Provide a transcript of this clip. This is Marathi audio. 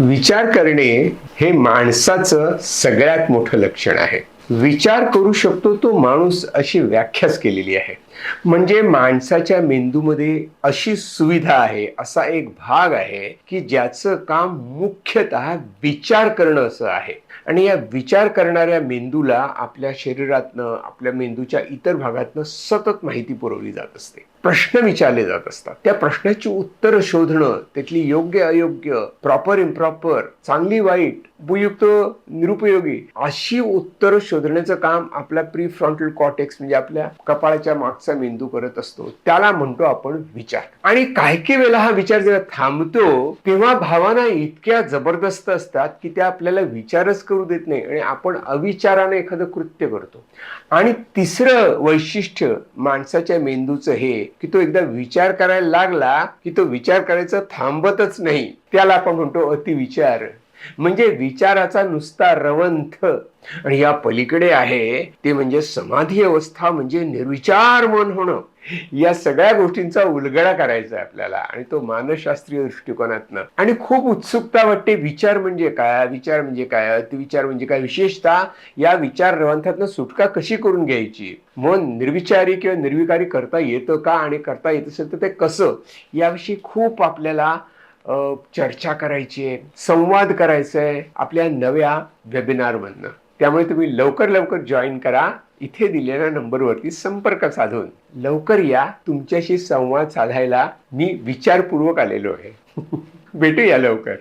विचार करणे हे माणसाचं सगळ्यात मोठं लक्षण आहे. विचार करू शकतो तो माणूस अशी व्याख्याच केलेली आहे. म्हणजे माणसाच्या मेंदूमध्ये अशी सुविधा आहे असा एक भाग आहे की ज्याचं काम मुख्यतः विचार करणं असं आहे. आणि या विचार करणाऱ्या मेंदूला आपल्या शरीरातनं आपल्या मेंदूच्या इतर भागातनं सतत माहिती पुरवली जात असते. प्रश्न विचारले जात असतात. त्या प्रश्नाची उत्तरं शोधणं त्यातली योग्य अयोग्य प्रॉपर इम्प्रॉपर चांगली वाईट उपयुक्त निरुपयोगी अशी उत्तरं शोधण्याचं काम आपला प्री फ्रंटल कॉटेक्स म्हणजे आपल्या कपाळाच्या मागचा मेंदू करत असतो. त्याला म्हणतो आपण विचार. आणि काही काही वेळेला हा विचार जेव्हा थांबतो तेव्हा भावना इतक्या जबरदस्त असतात की त्या आपल्याला विचारच करू देत नाही आणि आपण अविचाराने एखादं कृत्य करतो. आणि तिसरं वैशिष्ट्य माणसाच्या मेंदूचं हे की तो एकदा विचार करायला लागला की तो विचार करायचं थांबतच नाही. त्याला आपण म्हणतो अतिविचार. म्हणजे विचाराचा नुसता रवंथ. आणि या पलीकडे आहे ते म्हणजे समाधी अवस्था म्हणजे निर्विचार मन होणं. या सगळ्या गोष्टींचा उलगडा करायचा आहे आपल्याला. आणि तो मानसशास्त्रीय दृष्टिकोनातनं. आणि खूप उत्सुकता वाटते विचार म्हणजे काय? विचार म्हणजे काय? अतिविचार म्हणजे काय? विशेषतः या विचार रवंथातनं सुटका कशी करून घ्यायची? मन निर्विचारी किंवा निर्विकारी करता येतं का? आणि करता येत असेल तर ते कसं? याविषयी खूप आपल्याला चर्चा करायची आहे संवाद करायचा आहे आपल्या नव्या वेबिनारमधनं त्यामुळे तुम्ही लवकर लवकर जॉईन करा. इथे दिलेल्या नंबरवरती संपर्क साधून. लवकर या. तुमच्याशी संवाद साधायला मी विचारपूर्वक आलेलो आहे. भेटूया लवकर.